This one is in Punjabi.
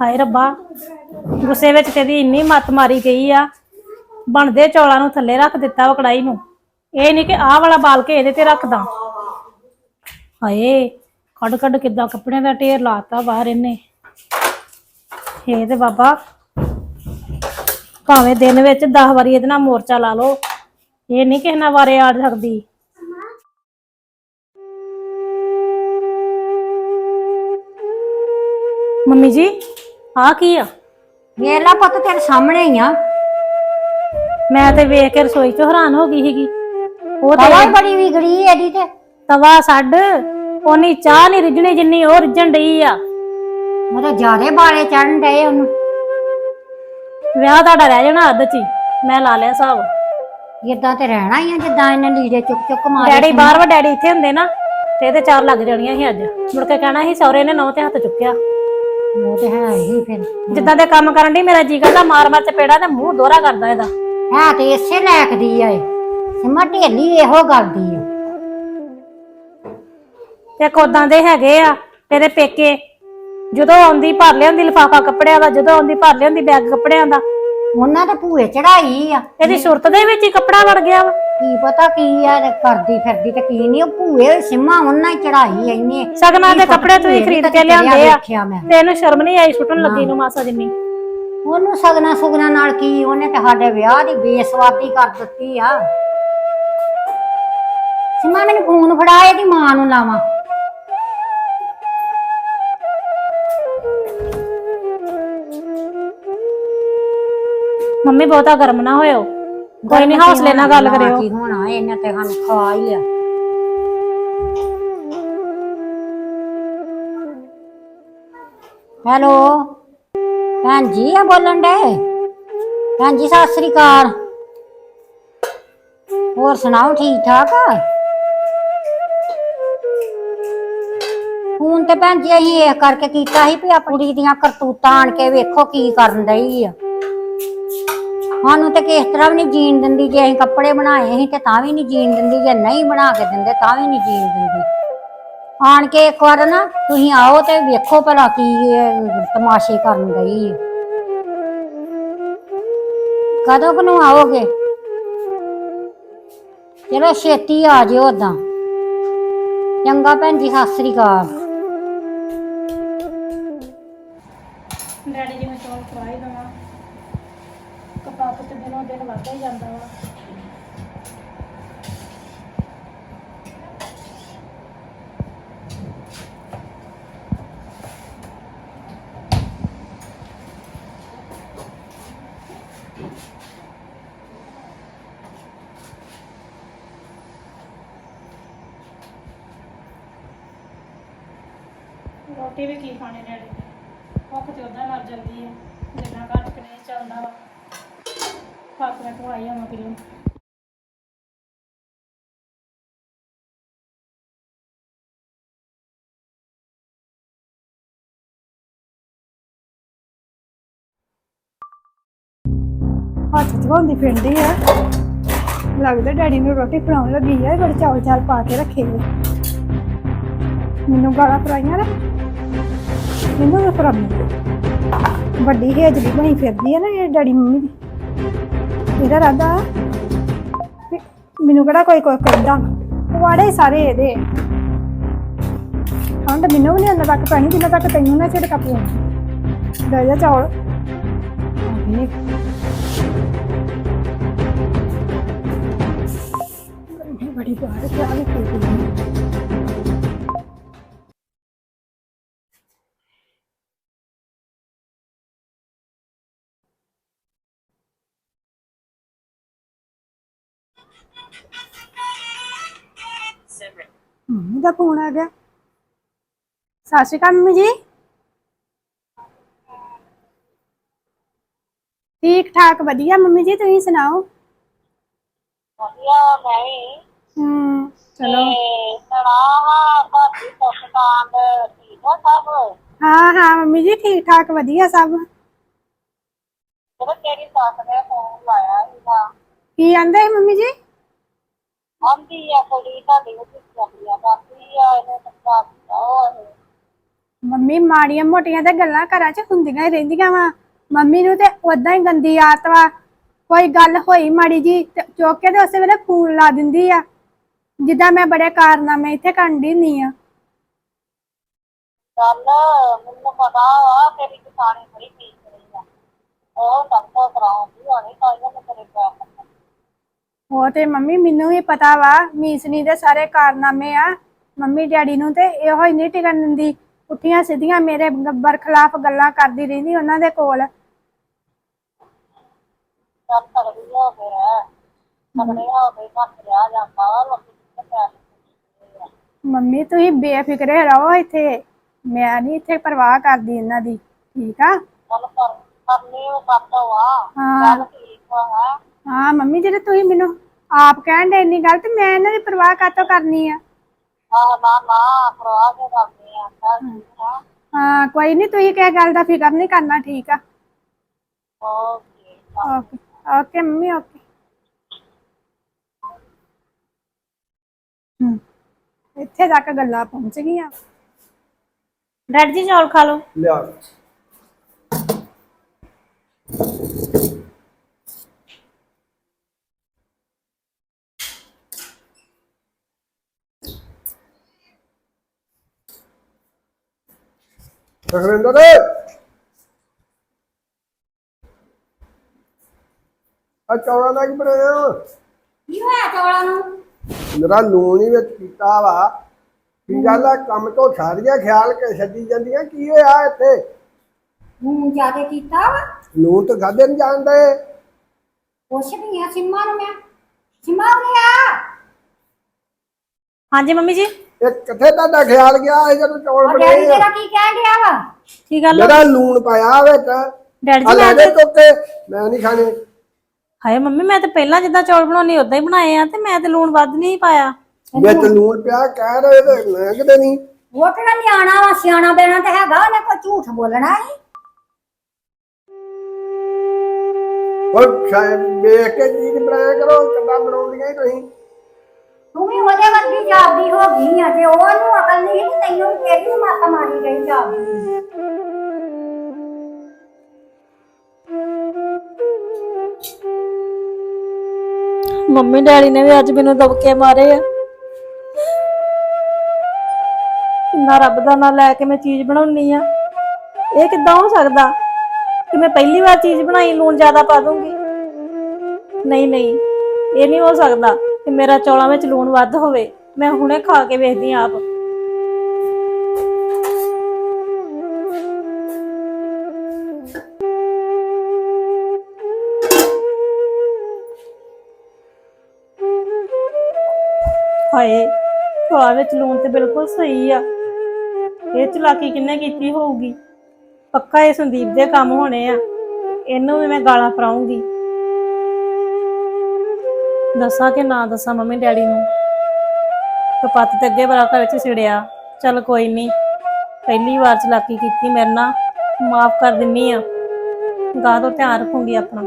ਹਾਏ ਰੱਬਾ, ਗੁੱਸੇ ਵਿੱਚ ਤੇਰੀ ਇੰਨੀ ਮੱਤ ਮਾਰੀ ਗਈ ਆ। ਬਣਦੇ ਚੌਲਾਂ ਨੂੰ ਥੱਲੇ ਰੱਖ ਦਿੱਤਾ ਵਾ ਕੜਾਈ ਨੂੰ। ਇਹ ਨਹੀਂ ਕਿ ਆਹ ਵਾਲਾ ਬਾਲ ਕੇ ਇਹਦੇ ਤੇ ਰੱਖਦਾ। ਹਾਏ ਕੱਢ ਕੱਢ ਕਿੱਦਾਂ ਕੱਪੜਿਆਂ ਦਾ ਢੇਰ ਲਾਤਾ ਬਾਹਰ ਇਹਨੇ। ਇਹ ਤੇ ਬਾਬਾ, ਭਾਵੇਂ ਦਿਨ ਵਿੱਚ 10 ਵਾਰੀ ਇਹਦੇ ਨਾਲ ਮੋਰਚਾ ਲਾ ਲਓ, ਇਹ ਨਹੀਂ ਕਿਸੇ ਨਾਲ ਵਾਰੇ ਆ ਸਕਦੀ। ਮੰਮੀ ਜੀ ਆ ਕੀ ਆ? ਵੇਖ ਲਾ ਪੁੱਤ ਤੇਰੇ ਸਾਹਮਣੇ ਹੀ ਆ। ਮੈਂ ਤੇ ਵੇਖ ਕੇ ਰਸੋਈ ਚ ਹੈਰਾਨ ਹੋ ਗਈ ਸੀਗੀ। ਉਹ ਤਵਾ ਤੇ ਬੜੀ ਵਿਗੜੀ ਇਹਦੀ ਤੇ। ਤਵਾ ਛੱਡ ਉਹਨੀ ਚਾਹ ਨਹੀਂ ਰਿੱਝਣੀ ਜਿੰਨੀ ਉਹ ਰਿੱਝਣ ਡਈ ਆ। ਮਤਲਬ ਜਿਆਦੇ ਬਾਲੇ ਚੜਨ ਡਏ ਉਹਨੂੰ। ਵਿਆਹ ਤੁਹਾਡਾ ਰਹਿ ਜਾਣਾ ਅੱਧ ਚ ਹੀ ਮੈਂ ਲਾ ਲਿਆ ਹਿਸਾਬ। ਇਦਾਂ ਤੇ ਰਹਿਣਾ ਹੀ ਆ ਜਿੱਦਾਂ ਇਹਨੇ ਲੀੜੇ ਚੁੱਕ ਚੁੱਕ ਮਾਰੇ ਡੈਡੀ ਬਾਹਰ ਵਾ ਡੈਡੀ ਇੱਥੇ ਹੁੰਦੇ ਨਾ ਤੇ ਇਹਦੇ ਚਾਰ ਲੱਗ ਜਾਣੀਆਂ ਸੀ ਅੱਜ। ਮੁੜ ਕੇ ਕਹਿਣਾ ਸੀ ਸਹੁਰੇ ਨੇ ਨੌ ਤੇ ਹੱਥ ਚੁੱਕਿਆ। ਉਹ ਤੇ ਹੈ ਹੀ ਫਿਰ। ਜਿੱਦਾਂ ਦੇ ਕੰਮ ਕਰਨ ਦੀ ਮੇਰਾ ਜੀ ਕਰਦਾ ਮਾਰ ਮਾਰ ਚਪੇੜਾ ਤੇ ਮੂੰਹ ਦੋਹਰਾ ਕਰਦਾ ਇਹਦਾ। ਹੈ ਤੇ ਇਸੇ ਲਾਇਕ ਦੀ ਆ ਇਹ। ਸਿਮਾ ਢੇਲੀ ਇਹੋ ਗੱਲ ਦੀ ਆ। ਤੇ ਕੋਦਾਂ ਦੇ ਹੈਗੇ ਆ ਤੇਰੇ ਪੇਕੇ। ਜਦੋਂ ਆਉਂਦੀ ਭਰ ਲਿਆਉਂਦੀ ਲਿਫਾਫਾ ਕੱਪੜਿਆਂ ਦਾ ਜਦੋਂ ਆਉਂਦੀ ਭਰ ਲਿਆਉਂਦੀ ਬੈਗ ਕੱਪੜਿਆਂ ਦਾ। ਉਹਨਾਂ ਤੇ ਭੂਏ ਚੜਾਈ ਆ। ਇਹਦੀ ਸੁਰਤ ਦੇ ਵਿੱਚ ਹੀ ਕੱਪੜਾ ਵੜ ਗਿਆ ਵਾ। ਕੀ ਪਤਾ ਕੀ ਆ ਕਰਦੀ ਫਿਰਦੀ ਤੇ ਕੀ ਨਹੀਂ ਉਹ ਭੂਏ ਸਿਮਾ ਉਹਨਾਂ ਹੀ ਚੜਾਈ ਇੰਨੇ। ਸਗਨਾਂ ਦੇ ਕੱਪੜੇ ਤੁਸੀਂ ਖਰੀਦ ਕੇ ਲਿਆਂਦੇ ਆ। ਤੇ ਇਹਨੂੰ ਸ਼ਰਮ ਨਹੀਂ ਆਈ ਸੁੱਟਣ ਲੱਗੀ ਨੂੰ ਮਾਸਾ ਜਿੰਨੀ। ਉਹਨੂੰ ਸਗਨਾ ਸੁਗਨਾ ਨਾਲ ਕੀ ਉਹਨੇ ਤੇ ਸਾਡੇ ਵਿਆਹ ਦੀ ਬੇਸਵਾਦੀ ਕਰ ਦਿੱਤੀ ਆ। ਸਿਮਾ ਮੈਨੂੰ ਫੋਨ ਫੜਾ ਇਹਦੀ ਮਾਂ ਨੂੰ ਲਾਵਾਂ। ਮੰਮੀ ਬਹੁਤਾ ਗਰਮ ਨਾ ਹੋਇਓ। ਕੋਈ ਨਹੀਂ ਹੌਸਲੇ ਨਾਲ ਗੱਲ ਕਰਿਓ। ਕੀ ਹੋਣਾ ਇਹਨੇ ਤੇ ਸਾਨੂੰ ਖਾ ਹੀ ਲਿਆ ਹੈਲੋ ਭੈਣ ਜੀ ਆ ਬੋਲਣ ਡੇ ਭੈਣ ਜੀ ਸਤਿ ਸ੍ਰੀ ਅਕਾਲ। ਹੋਰ ਸੁਣਾਓ ਠੀਕ ਠਾਕ ਆ? ਫੋਨ ਤੇ ਭੈਣ ਜੀ ਅਸੀਂ ਇਹ ਕਰਕੇ ਕੀਤਾ ਸੀ ਵੀ ਆਪਣੀ ਦੀਆਂ ਕਰਤੂਤਾਂ ਆਣ ਕੇ ਵੇਖੋ ਕੀ ਕਰਨ ਡਈ ਆ। ਸਾਨੂੰ ਤੇ ਕਿਸ ਤਰ੍ਹਾਂ ਵੀ ਨਹੀਂ ਜੀਣ ਦਿੰਦੀ, ਜੇ ਅਸੀਂ ਕੱਪੜੇ ਬਣਾਏ ਸੀ ਤੇ ਤਾਂ ਵੀ ਨਹੀਂ ਜੀਣ ਦਿੰਦੀ, ਜੇ ਨਹੀਂ ਬਣਾ ਕੇ ਦਿੰਦੇ ਤਾਂ ਵੀ ਨਹੀਂ ਜੀਣ ਦਿੰਦੀ। ਆਣ ਕੇ ਇੱਕ ਵਾਰ ਨਾ ਤੁਸੀਂ ਆਓ ਤੇ ਵੇਖੋ ਭਲਾ ਕੀ ਇਹ ਤਮਾਸ਼ੇ ਕਰਨ ਗਈ ਹੈ। ਕਦੋਂ ਕੁ ਨੂੰ ਆਓਗੇ? ਚਲੋ ਛੇਤੀ ਆ ਜਿਓ ਓਦਾਂ। ਚੰਗਾ ਭੈਣ ਜੀ, ਸਤਿ ਸ੍ਰੀ ਅਕਾਲ। ਡੈਡੀ ਜੀ, ਮੈਂ ਚੌਲ ਫਰਾਈ ਦਵਾਂ। ਕਪਾਕ ਤੇ ਦਿਨੋਂ ਦਿਨ ਵੱਧਦਾ ਹੀ ਜਾਂਦਾ ਵਾ। ਰੋਟੀ ਵੀ ਕੀ ਖਾਣੀ ਡੈਡੀ? ਨੇ ਭੁੱਖ ਤੇ ਉਦਾਂ ਮਰ ਜਾਂਦੀ ਹੈ ਜਿੰਨਾ ਘੱਟ ਕੇ ਨਹੀਂ ਚੱਲਦਾ ਵਾ। ਫਾਕ ਮੈਂ ਖਵਾਈ ਆਵਾਂ ਕਿਲੋ ਹੱਥ ਧਵਾਉਂਦੀ ਫਿਰਦੀ ਆ। ਲੱਗਦਾ ਡੈਡੀ ਨੂੰ ਰੋਟੀ ਫੜਾਉਣ ਲੱਗੀ ਆ ਬੜੇ ਚਾਵਲ ਚਾਲ ਪਾ ਕੇ ਰੱਖੇ ਨੇ। ਮੈਨੂੰ ਗਾਲਾਂ ਫਰਾਈਆਂ ਨਾ। ਮੈਨੂੰ ਵੀ ਫਰਾਮੀ ਵੱਡੀ ਹੇਜਲੀ ਬਣੀ ਫਿਰਦੀ ਆ ਨਾ ਇਹ ਡੈਡੀ ਮੰਮੀ ਦੀ। ਇਹਦਾ ਰਾਦਾ ਮੈਨੂੰ ਕਿਹੜਾ ਕੋਈ ਕੋਈ ਕਰਦਾ? ਵਾੜੇ ਸਾਰੇ ਇਹਦੇ। ਠੰਡ ਮੈਨੂੰ ਵੀ ਨਹੀਂ ਅੰਦਰ ਤੱਕ ਪੈਣੀ, ਜਿੰਨਾ ਤੱਕ ਤੈਨੂੰ ਨਾ ਝਟਕਾ ਪਊ ਲੈ ਜਾ ਚੌਲ। ਬੜੀ ਬਾਹਰ ਚਾਹ ਵੀ ਪੀ ਮੰਮੀ ਦਾ ਫੋਨ ਆ ਗਿਆ? ਸਤਿ ਸ਼੍ਰੀ ਅਕਾਲ ਮੰਮੀ ਜੀ। ਠੀਕ ਠਾਕ ਵਧੀਆ ਮੰਮੀ ਜੀ ਤੁਸੀਂ ਸੁਣਾਓ? ਵਧੀਆ ਮੈਂ ਵੀ। ਹੂੰ ਚਲੋ। ਤੇ ਸੁਣਾਵਾ ਤੁਹਾਡੀ ਪਸੰਦ ਠੀਕ ਆ ਸਭ? ਹਾਂ ਹਾਂ ਮੰਮੀ ਜੀ ਠੀਕ ਠਾਕ ਵਧੀਆ ਸਭ। ਜਦੋਂ ਤੇਰੀ ਸੱਸ ਨੇ ਫੋਨ ਲਾਇਆ ਸੀਗਾ। ਕੀ ਆਂਦੇ ਮੰਮੀ ਜੀ? ਆਂਦੀ ਆ ਕੁੜੀ ਤੁਹਾਡੀ ਉਹ ਚੰਗੀਆਂ ਕਰਦੀ ਆ ਇਹਨੇ ਤਾਂ ਦਿੱਤਾ ਉਹ ਇਹ। ਮੰਮੀ ਮਾੜੀਆਂ ਮੋਟੀਆਂ ਤੇ ਗੱਲਾਂ ਘਰਾਂ 'ਚ ਹੁੰਦੀਆਂ ਹੀ ਰਹਿੰਦੀਆਂ ਵਾ। ਮੰਮੀ ਨੂੰ ਤੇ ਉਦਾਂ ਹੀ ਗੰਦੀ ਆਦਤ ਵਾ। ਕੋਈ ਗੱਲ ਹੋਈ ਮਾੜੀ ਜੀ ਤੇ ਚੁੱਕ ਕੇ ਤੇ ਉਸੇ ਵੇਲੇ ਫੋਨ ਲਾ ਦਿੰਦੀ ਆ। ਜਿੱਦਾਂ ਮੈਂ ਬੜੇ ਕਾਰਨਾਮੇ ਇੱਥੇ ਕਰਨ ਦੀ ਨਹੀਂ ਆ। ਚੱਲ ਮੈਨੂੰ ਪਤਾ ਵਾ ਤੇਰੀ ਕਿਸਾਨੀ ਬੜੀ ਠੀਕ ਰਹੀ ਆ। ਉਹ ਸਭ ਤੋਂ ਕਰਾਉਂਦੀ ਹੋਣੀ ਤਾਂ ਇਹਨੇ ਤੇਰੇ ਪੈਰ ਉਹ ਤੇ ਮੰਮੀ ਮੈਨੂੰ ਵੀ ਪਤਾ ਵਾ ਮੀਸਨੀ ਦੇ ਸਾਰੇ ਕਾਰਨਾਮੇ ਆ ਮੰਮੀ ਡੈਡੀ ਨੂੰ ਤੇ ਇਹੋ ਹੀ ਨਹੀਂ ਟਿਕਣ ਦਿੰਦੀ ਉੱਠੀਆਂ ਸਿੱਧੀਆਂ ਮੇਰੇ ਗੱਬਰ ਖਿਲਾਫ ਗੱਲਾਂ ਕਰਦੀ ਰਹਿੰਦੀ ਉਹਨਾਂ ਦੇ ਕੋਲ ਚੱਲ ਤਗੜੀ ਹੋ ਕੇ ਰਹਿ ਤਗੜੇ ਹੋ ਕੇ ਘਰ ਰਿਹਾ ਜਾਂਦਾ ਵਾ, ਲੋਕੀ ਕਿੱਥੇ ਪੈਰ ਦਿੰਦੇ ਆ। ਮੰਮੀ ਤੁਸੀਂ ਬੇਫਿਕਰੇ ਰਹੋ ਇੱਥੇ ਮੈਂ ਨਹੀਂ ਇੱਥੇ ਪਰਵਾਹ ਕਰਦੀ ਇਹਨਾਂ ਦੀ ਠੀਕ ਆ ਚੱਲ ਕਰ ਕਰਨੀ ਉਹ ਕਰਦਾ ਵਾ ਹਾਂ। ਚੱਲ ਠੀਕ ਵਾ ਹੈ ਹਾਂ ਮੰਮੀ ਜਿਹੜੇ ਤੁਸੀਂ ਮੈਨੂੰ ਆਪ ਕਹਿਣ ਦੇ ਇੰਨੀ ਗੱਲ ਤੇ ਮੈਂ ਇਹਨਾਂ ਦੀ ਪਰਵਾਹ ਕਾਤੋਂ ਕਰਨੀ ਆ? ਆਹ ਨਾ ਨਾ ਪਰਵਾਹ ਕੇ ਕਰਦੇ ਆ? ਹਾਂ। ਕੋਈ ਨਹੀਂ ਤੁਸੀਂ ਕਿਸੇ ਗੱਲ ਦਾ ਫਿਕਰ ਨਹੀਂ ਕਰਨਾ ਠੀਕ ਆ। Okay okay okay mummy okay. ਹਮ ਇੱਥੇ ਤੱਕ ਗੱਲਾਂ ਪਹੁੰਚ ਗਈਆਂ। ਡੈਡ ਜੀ ਚੌਲ ਖਾ ਲਓ। ਲਿਆ। ਸੁਖਵਿੰਦਰ ਆ ਚੌੜਾ ਦਾ ਕੀ ਬਣਾਇਆ। ਕੀ ਹੋਇਆ ਚੌਲਾਂ ਨੂੰ? ਮੇਰਾ ਲੂਣ ਹੀ ਵਿੱਚ ਕੀਤਾ ਵਾ। ਕੀ ਗੱਲ ਆ? ਕੰਮ ਤੋਂ ਸਾਰੀਆਂ ਖਿਆਲ ਕੇ ਛੱਡੀ ਜਾਂਦੀਆਂ? ਕੀ ਹੋਇਆ ਇੱਥੇ? ਹੂੰ ਜਿਆਦੇ ਕੀਤਾ ਵਾ? ਲੂਣ ਤਾਂ ਖਾਦੇ ਨਹੀਂ ਜਾਂਦੇ ਕੁਛ ਨਹੀਂ ਆ ਸਿੰਮਾ ਨੂੰ ਮੈਂ। ਸਿੰਮਾ ਉਰੇ ਆ। ਹਾਂਜੀ ਮੰਮੀ ਜੀ। ਇਹ ਕਿੱਥੇ ਤੁਹਾਡਾ ਖਿਆਲ ਗਿਆ ਇਹ ਜਦੋਂ ਚੌਲ ਬਣੇ ਡੈਡੀ ਆ। ਤੇਰਾ ਕੀ ਕਹਿਣ ਡਿਆ ਵਾ? ਕੀ ਗੱਲ ਹੋ ਮੇਰਾ ਲੂਣ ਪਾਇਆ ਵਿੱਚ ਡੈਡੀ ਆ ਜੀ ਲੈ ਮੈਂ ਦੇ ਮੈਂ ਨਹੀਂ ਖਾਣੇ। ਹਾਏ ਮੰਮੀ ਮੈਂ ਤੇ ਪਹਿਲਾਂ ਜਿੱਦਾਂ ਚੌਲ ਬਣਾਉਣੀ ਉਦਾਂ ਹੀ ਬਣਾਏ ਆ ਤੇ ਮੈਂ ਤੇ ਲੂਣ ਵੱਧ ਨਹੀਂ ਪਾਇਆ। ਵਿੱਚ ਲੂਣ ਪਿਆ ਕਹਿ ਰਹੇ ਤੇ ਲੰਘਦੇ ਨਹੀਂ। ਉਹ ਕਿਹੜਾ ਨਿਆਣਾ ਵਾ ਸਿਆਣਾ ਬੈਣਾ ਤੇ ਹੈਗਾ ਉਹਨੇ ਕੋਈ ਝੂਠ ਬੋਲਣਾ ਨਹੀਂ ਉਹ ਸ਼ਾਇਦ ਵੇਖ ਕੇ ਚੀਜ਼ ਬਣਾਇਆ ਕਰੋ ਕਿੱਦਾਂ ਬਣਾਉਂਦੀਆਂ ਹੀ ਤੁਸੀਂ। ਤੂੰ ਵੀ ਉਹਦੇ ਵਰਗੀ ਜਾਪਦੀ ਹੋ ਗਈ ਆ, ਜੇ ਉਹਨੂੰ ਅਕਲ ਨਹੀਂ ਤੇ ਤੈਨੂੰ ਤੇਰੀ ਵੀ ਮਾਰੀ ਗਈ ਜਾਪਦੀ ਮੰਮੀ ਡੈਡੀ ਨੇ ਵੀ ਅੱਜ ਮੈਨੂੰ ਦਬਕੇ ਮਾਰੇ ਆ। ਇੰਨਾ ਰੱਬ ਦਾ ਨਾਂ ਲੈ ਕੇ ਮੈਂ ਚੀਜ਼ ਬਣਾਉਣੀ ਆ। ਇਹ ਕਿੱਦਾਂ ਹੋ ਸਕਦਾ? ਕਿ ਮੈਂ ਪਹਿਲੀ ਵਾਰ ਚੀਜ਼ ਬਣਾਈ, ਲੂਣ ਜ਼ਿਆਦਾ ਪਾ ਦੂੰਗੀ? ਨਹੀਂ ਨਹੀਂ, ਇਹ ਨਹੀਂ ਹੋ ਸਕਦਾ। ਕਿ ਮੇਰਾ ਚੌਲਾਂ ਵਿੱਚ ਲੂਣ ਵੱਧ ਹੋਵੇ, ਮੈਂ ਹੁਣੇ ਖਾ ਕੇ ਵੇਖਦੀ ਆਂ ਆਪ। ਹਾਏ, ਚੌਲਾਂ ਵਿੱਚ ਲੂਣ ਤੇ ਬਿਲਕੁਲ ਸਹੀ ਆ। ਇਹ ਚਲਾਕੀ ਕਿੰਨੇ ਕੀਤੀ ਹੋਊਗੀ? ਪੱਕਾ ਇਹ ਸੰਦੀਪ ਦੇ ਕੰਮ ਹੋਣੇ ਆ। ਇਹਨੂੰ ਵੀ ਮੈਂ ਗਾਲਾਂ ਫਰਾਉਂਗੀ ਦੱਸਾਂ ਕਿ ਨਾ ਦੱਸਾਂ ਮੰਮੀ ਡੈਡੀ ਨੂੰ? ਕਪੱਤ ਤੇ ਅੱਗੇ ਬੜਾ ਘਰ ਚ ਸਿੜਿਆ। ਚੱਲ ਕੋਈ ਨਹੀਂ ਪਹਿਲੀ ਵਾਰ ਚਲਾਕੀ ਕੀਤੀ ਮੇਰੇ ਨਾਲ। ਮਾਫ ਕਰ ਦਿੰਨੀ ਆ। ਗਾਹ ਤੋਂ ਧਿਆਨ ਰੱਖੂੰਗੀ ਆਪਣਾ।